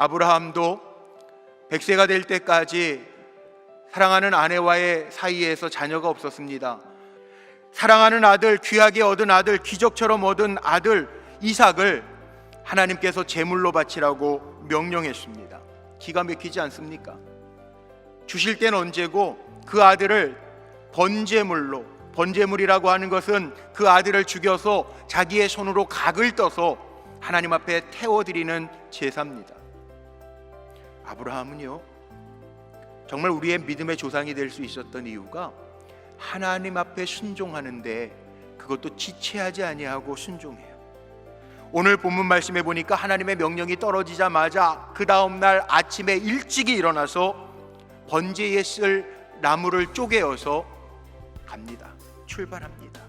아브라함도 100세가 될 때까지 사랑하는 아내와의 사이에서 자녀가 없었습니다. 사랑하는 아들, 귀하게 얻은 아들, 기적처럼 얻은 아들 이삭을 하나님께서 제물로 바치라고 명령했습니다. 기가 막히지 않습니까? 주실 때는 언제고 그 아들을 번제물로 번제물이라고 하는 것은 그 아들을 죽여서 자기의 손으로 각을 떠서 하나님 앞에 태워 드리는 제사입니다. 아브라함은요 정말 우리의 믿음의 조상이 될 수 있었던 이유가 하나님 앞에 순종하는데 그것도 지체하지 아니하고 순종해요. 오늘 본문 말씀에 보니까 하나님의 명령이 떨어지자마자 그 다음 날 아침에 일찍이 일어나서 번제에 쓸 나무를 쪼개어서 갑니다. 출발합니다.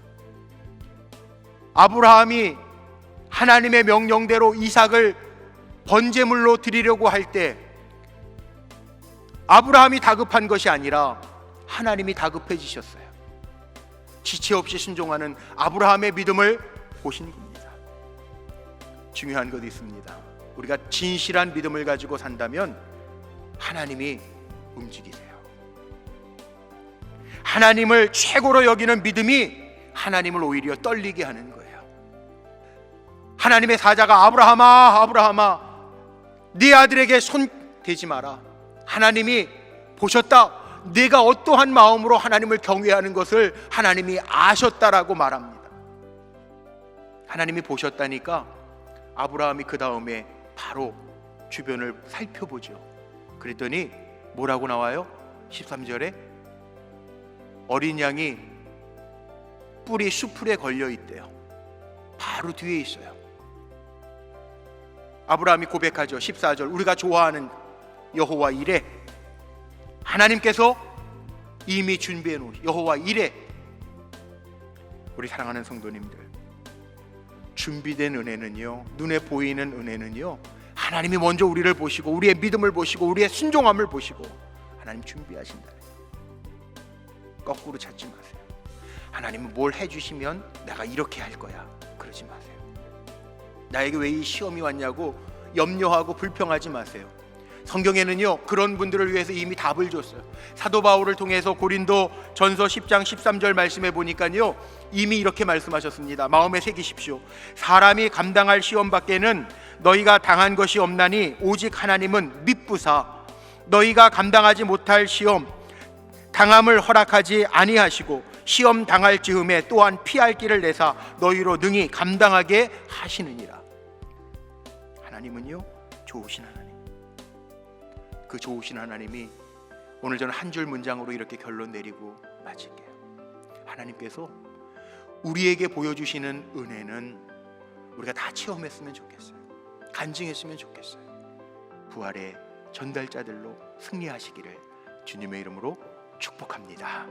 아브라함이 하나님의 명령대로 이삭을 번제물로 드리려고 할 때 아브라함이 다급한 것이 아니라 하나님이 다급해지셨어요. 지체 없이 순종하는 아브라함의 믿음을 보신 겁니다. 중요한 것이 있습니다. 우리가 진실한 믿음을 가지고 산다면 하나님이 움직이세요. 하나님을 최고로 여기는 믿음이 하나님을 오히려 떨리게 하는 거예요. 하나님의 사자가 아브라함아, 아브라함아, 네 아들에게 손 대지 마라. 하나님이 보셨다. 내가 어떠한 마음으로 하나님을 경외하는 것을 하나님이 아셨다라고 말합니다. 하나님이 보셨다니까 아브라함이 그 다음에 바로 주변을 살펴보죠. 그랬더니 뭐라고 나와요? 13절에 어린 양이 뿔이 수풀에 걸려 있대요. 바로 뒤에 있어요. 아브라함이 고백하죠. 14절 우리가 좋아하는 여호와 이래. 하나님께서 이미 준비해 놓으 여호와 이래. 우리 사랑하는 성도님들 준비된 은혜는요 눈에 보이는 은혜는요 하나님이 먼저 우리를 보시고 우리의 믿음을 보시고 우리의 순종함을 보시고 하나님 준비하신다 거꾸로 찾지 마세요. 하나님은 뭘 해주시면 내가 이렇게 할 거야 그러지 마세요. 나에게 왜 이 시험이 왔냐고 염려하고 불평하지 마세요 성경에는요 그런 분들을 위해서 이미 답을 줬어요. 사도 바울을 통해서 고린도 전서 10장 13절 말씀해 보니까요 이미 이렇게 말씀하셨습니다. 마음에 새기십시오. 사람이 감당할 시험 밖에는 너희가 당한 것이 없나니 오직 하나님은 밑부사 너희가 감당하지 못할 시험 당함을 허락하지 아니하시고 시험 당할 즈음에 또한 피할 길을 내사 너희로 능히 감당하게 하시느니라. 하나님은요 좋으신 하나님. 그 좋으신 하나님이 오늘 저는 한 줄 문장으로 이렇게 결론 내리고 마칠게요. 하나님께서 우리에게 보여주시는 은혜는 우리가 다 체험했으면 좋겠어요. 간증했으면 좋겠어요. 부활의 전달자들로 승리하시기를 주님의 이름으로 축복합니다.